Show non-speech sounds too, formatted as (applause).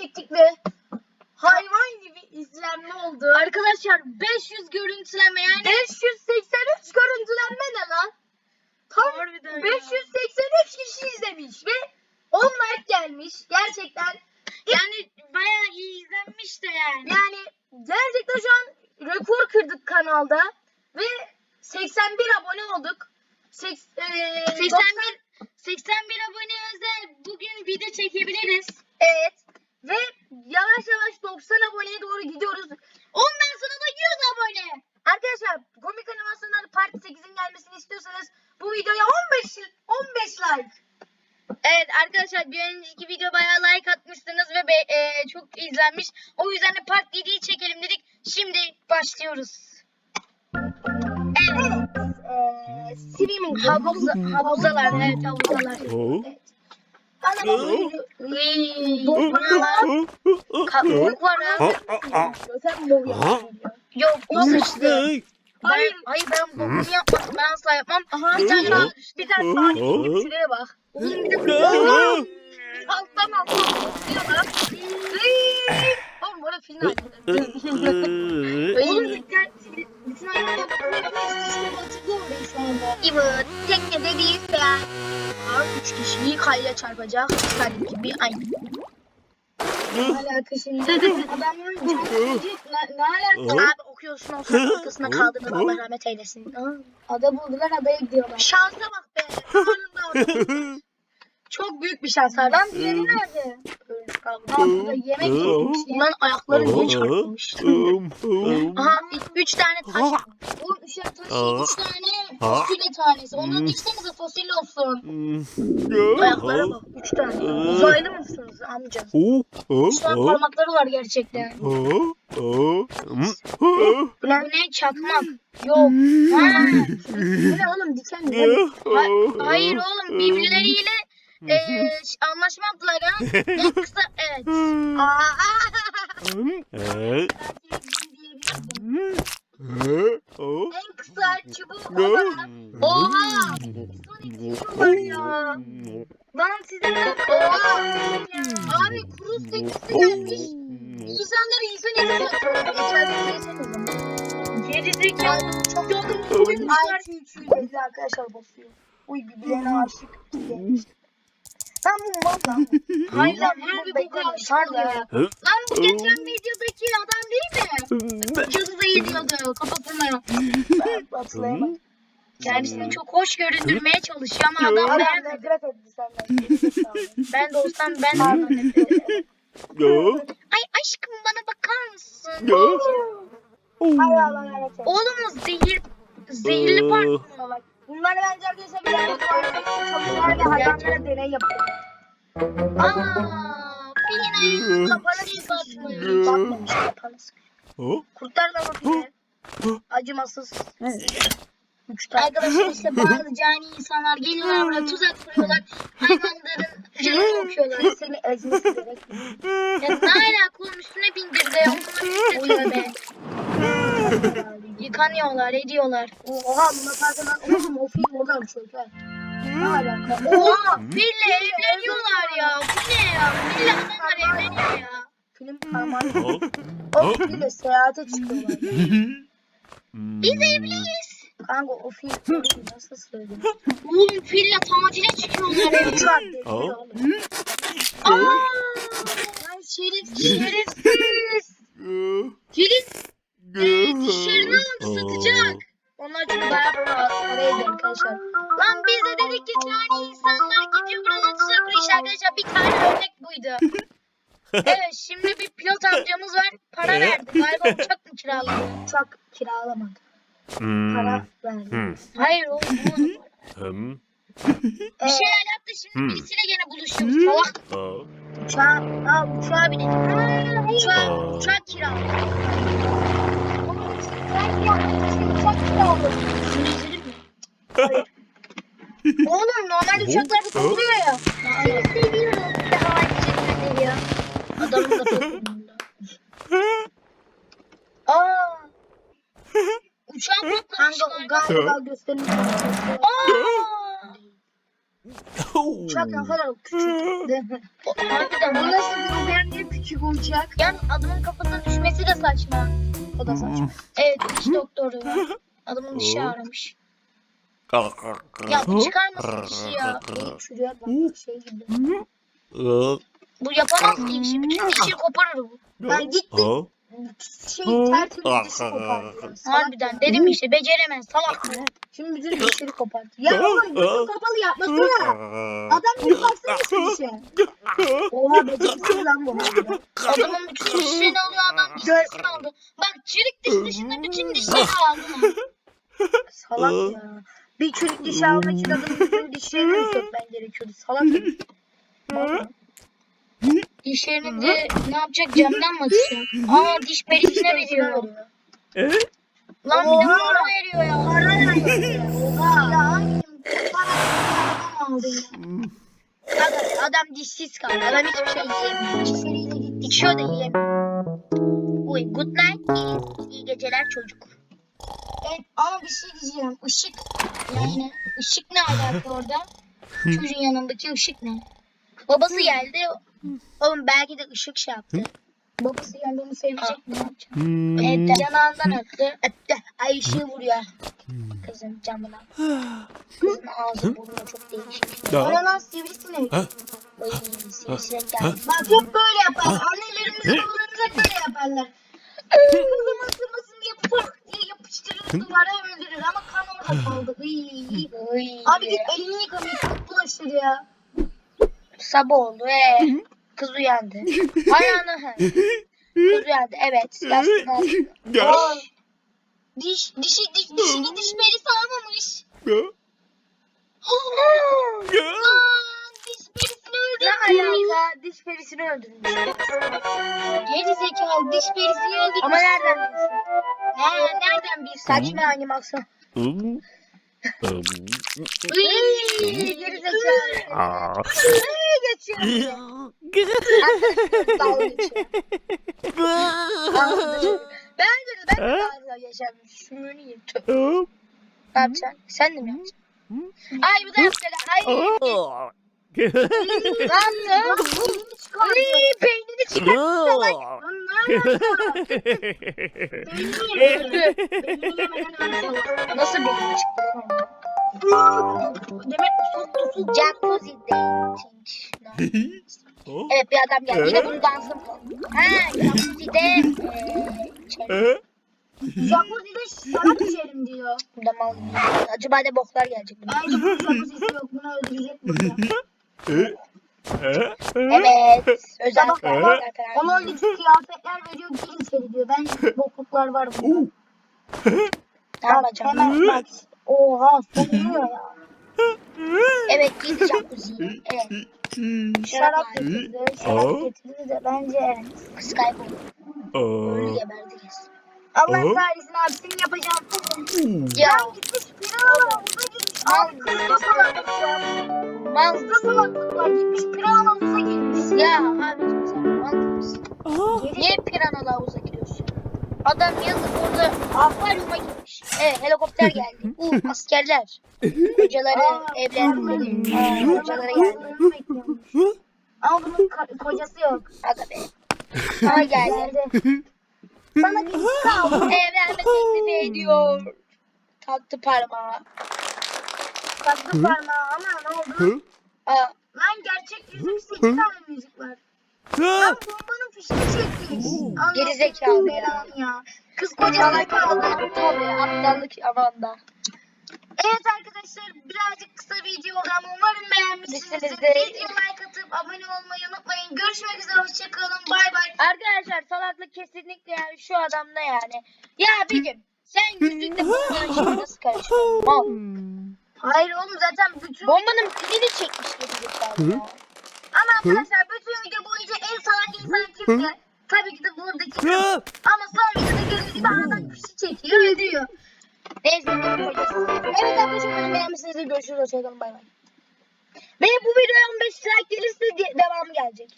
çektik ve hayvan gibi izlenme oldu. Arkadaşlar 500 görüntüleme yani. 583 görüntülenme ne lan? Tam Harbiden ya. 583 kişi izlemiş ve 10 like gelmiş. Gerçekten Yani bayağı iyi izlenmiş de yani. yani gerçekten şu an rekor kırdık kanalda ve 81 abone olduk. Seks, eee, 81 90 81 abone özel bugün video çekebiliriz. evet ve yavaş yavaş 90 aboneye doğru gidiyoruz. Ondan sonra da 100 abone. Arkadaşlar komik animasyonlar part 8'in gelmesini istiyorsanız bu videoya 15 15 like. Evet arkadaşlar bir önceki video bayağı like atmışsınız ve be- e, çok izlenmiş. O yüzden de part 7'yi çekelim dedik. Şimdi başlıyoruz. Evet. Eee streaming Havuza, havuzalar evet havuzalar. Oh. Bok var. Sen bok yapıyorsun. Yok o sıçtı. Hayır, hayır ben bokumu yapmadım. Ben asla yapmam. Bir tane bir tane. Şuraya bak. Oğlum bir de. Alttan alttan. Iiii. Oğlum böyle film Oğlum dikkat. Bütün şu anda. Evet. Teknede değiliz ya. Abi üç kişiyi kayaya çarpacak. Ki bir aynı. Alaka şimdi? Adamların çarpıcı ne, ne alaka? Abi okuyorsun o sırada arkasında kaldığında Allah rahmet eylesin. Ada buldular adaya gidiyorlar. Şansa bak be. Orada. (laughs) Çok büyük bir şans abi. Lan diğeri nerede? Burada yemek ya. Bunların ayakları niye çarpılmış? Aha üç tane taş. Oğlum üşen taşı üç tane fasulye tanesi. Ondan içsenize fosil olsun. Ayaklara bak. Üç tane. Uzaylı mısınız amca? Şu an parmakları var gerçekten. Bu ne çakmak? Yok. Ha. Bu ne oğlum diken mi? Ha- hayır oğlum birbirleriyle e, anlaşma yaptılar ha. (laughs) En kısa evet. En kısa çubuğu olan. Oha! Var ya. Lan size ne? Oha! Abi kuru sekisi gelmiş. İnsanları insan eti yapıyor. Gün yesenize. Geri zekalı. Çok şu şu belli arkadaşlar basıyor. Uy birbirlerine aşık. Ben (laughs) bu mal lan. Hayır lan her bir pardon. ya. Lan bu geçen videodaki adam değil mi? Cadıda yediyordu kafasına. Ben hatırlayamadım. Kendisini çok hoş göründürmeye çalışıyor ama adam Adam beğenmedi. nefret etti senden. (laughs) Ben de olsam ben de ondan nefret ederim. Ay aşkım bana bakar mısın? Hay Allah lanet eylesin. Oğlum zehir, zehirli parfüm. Salak. Bunlar bence arkadaşlar bir yerde tuvalete çalışıyorlar ve hayvanlara deney yapıyor. Aaa Fina kafanı kapatmış. Bakmamış kapanız. Kurtlar da bakıyor. Acımasız. Arkadaşlar işte bazı cani insanlar geliyorlar buraya tuzak kuruyorlar. Hayvanların canını okuyorlar. Seni ezmesi gerekmiyor. Ya ne alaka oğlum üstüne bindirdi. Onunla nefret be. Yıkanıyorlar, ediyorlar. Oha buna farkından oğlum o film oradan çöker. Ne alaka? Oha! Fille evleniyorlar ya. Bu ne ya? Fille adamlar evleniyor ya. Film parmağı. O filmle seyahate çıkıyorlar. Biz evliyiz. Kanka o film nasıl söyleyeyim? Oğlum fille tacile çıkıyorlar ya. Uçak dedi oğlum. Aa! Lan şerefsiz, şerefsiz. Filiz e, dişlerini aldı satacak. Onlar çünkü bayağı paraydı arkadaşlar. Lan biz de dedik ki cani insanlar gidiyor buradan tuzak kuruyor. İşte arkadaşlar bir tane örnek buydu. (laughs) evet şimdi bir pilot amcamız var. Para verdi. Galiba uçak mı kiraladı? Uçak kiralamadı. Para verdi. Hayır oğlum bu (laughs) bir şeyler yaptı şimdi Hmm. birisiyle gene buluşuyor. Salak. Uçağa, ha, uçağa binelim. Aa, uçak, Aa. uçak kiraladı. Uçak kiraladı. Uçak kiraladı. Oğlum normalde uçaklar bu kuruluyor ya. Seni seviyorum. Bir de havai fişekler geliyor. Adamın da peşinde. Aa. Uçağın Kanka patlamışlar. galiba gösterim. Aa. Uçak ne kadar küçük. Harbiden Bu nasıl bir haber niye küçük uçak? Yalnız adamın kafasına düşmesi de saçma. O da saçma. Evet diş doktoru. Adamın dişi ağrımış. Ya bu çıkarmasın dişi ya. Şuraya bak şey gibi. Bu yapamaz ki işi. Bütün dişi koparır bu. Ben gittim şey tertemiz dişi kopardı. Harbiden dedim işte beceremez salak bu. Şimdi bütün dişleri kopardı. Ya oğlum gözü kapalı yapmasana. Adam gibi baksana şu dişe. Oha beceriksiz lan bu harbiden. Adamın bütün dişlerini alıyor adam dişlerini aldı. Bak çelik diş dışında bütün dişlerini aldı. lan. (laughs) Salak ya. Bir çürük dişi almak için adamın bütün dişlerini sökmen gerekiyordu? Salak ya. Dişlerini de ne yapacak camdan mı atacak? Aa diş perisine veriyor. Lan bir de para veriyor ya. Para verdi. (laughs) Oha. Ya abicim para adam aldı ya. Adam, adam dişsiz kaldı. Adam hiçbir şey yiyemiyor. Dişleriyle gitti. İçiyor da yiyemiyor. Uy good night geceler çocuk. Evet, ama bir şey diyeceğim. Işık. Yani ışık ne alaka orada? (laughs) Çocuğun yanındaki ışık ne? Babası geldi. Oğlum belki de ışık şey yaptı. Babası yani onu sevecek mi? Evet, yanağından öptü. Öptü. Ay ışığı vuruyor. Kızın camına. (sighs) Kızın ağzı burnu çok değişik. Bana lan sivrisinek. Oy sivrisinek geldi. Bak hep böyle yaparlar. Annelerimiz babalarımız hep böyle yaparlar. Kızım duvara öldürür ama kan orada kaldı. Iy. Abi git elini yıkamaya çok bulaşır ya. Sabah oldu. Ee, kız uyandı. (laughs) Ayağını. Kız uyandı. Evet. Yastığını aldı. Aa, diş, dişi, diş, dişini diş perisi almamış. Lan diş perisini Ne öldürmüş. alaka? Diş perisini öldürmüş. Geri zekalı diş perisini öldürmüş. Ama nereden biliyorsun? Ne, nereden bir saçma animasyon. Iy, geri zekalı. Iy, geçiyor. Dalga geçiyor. Ben de ben de dalga geçerim. Şunu yiyeyim. Tüh. Ne yapacaksın? Sen de mi yapacaksın? Ay bu da yapacak. Ay. Lan beynini çıkardı. Ay peynini çıkar. Lan ne alaka? Beynini yemedi. Beynini yemeden salak. Nasıl lan onun? Demek soktu su. Jacuzzi dating. Evet bir adam geldi. Yine bunu dansım Ha jacuzzi'de eee içerim. Jacuzzi'de şarap içerim diyor. Burada mal. Acaba ne boklar gelecek? (laughs) Bence bunun jacuzzi'si yok. Bunu öldürecek burada. (laughs) Evet. Özel Tamam, kıyafetler falan. Ona lüks kıyafetler veriyor. Gir içeri diyor. Bence bokluklar var burada. Ne yapacağım? Hemen bak. Oha sokuyor ya. Evet git jacuzzi. Evet. Şarap getirdi. Şarap getirdi de bence. Kayboldu. Ölü geberdiniz. Allah Aa. kahretsin abi senin yapacağın. Ya Ben gitmiş piranalar havuza girmiş. Kızda salaklık ya. salaklık var. Gitmiş piranalar havuza girmiş. Ya abicim sen mal mısın? Niye piranalı havuza giriyorsun? Adam yazık orada akvaryuma girmiş. Evet helikopter geldi. (laughs) Uh askerler. Hocaları evlendirdi. Hocaları geldi. Ama bunun kocası yok. Aga be. Ama geldi. Bir (laughs) kaldı. Evlenme teklifi ediyor. Taktı parmağı. Taktı parmağı ama ne oldu? Aa, Lan gerçek yüzük 8 tane müzik var. Lan bombanın fişini çekmiş. Geri zekalı ya. ya. Kız kocasına kaldı. tabii aptallık amanda. Birazcık kısa video oldu ama umarım beğenmişsinizdir. Video like atıp abone olmayı unutmayın. Görüşmek üzere hoşçakalın. Bay bay. Arkadaşlar salaklık kesinlikle yani şu adamda yani. Ya abicim sen yüzükle bombanın içine nasıl karışıyorsun? Mal. Hayır oğlum zaten bütün Bombanın pilini çekmiş gibi ya. ama arkadaşlar bütün video boyunca en salak insan kimse? Tabii ki de buradaki kız. Ama son videoda gördüğünüz gibi adam fişi çekiyor ve diyor. Evet arkadaşlar umarım beğenmişsinizdir. Görüşürüz. Hoşçakalın. Bay bay. Ve bu videoya 15 like gelirse de- devamı gelecek.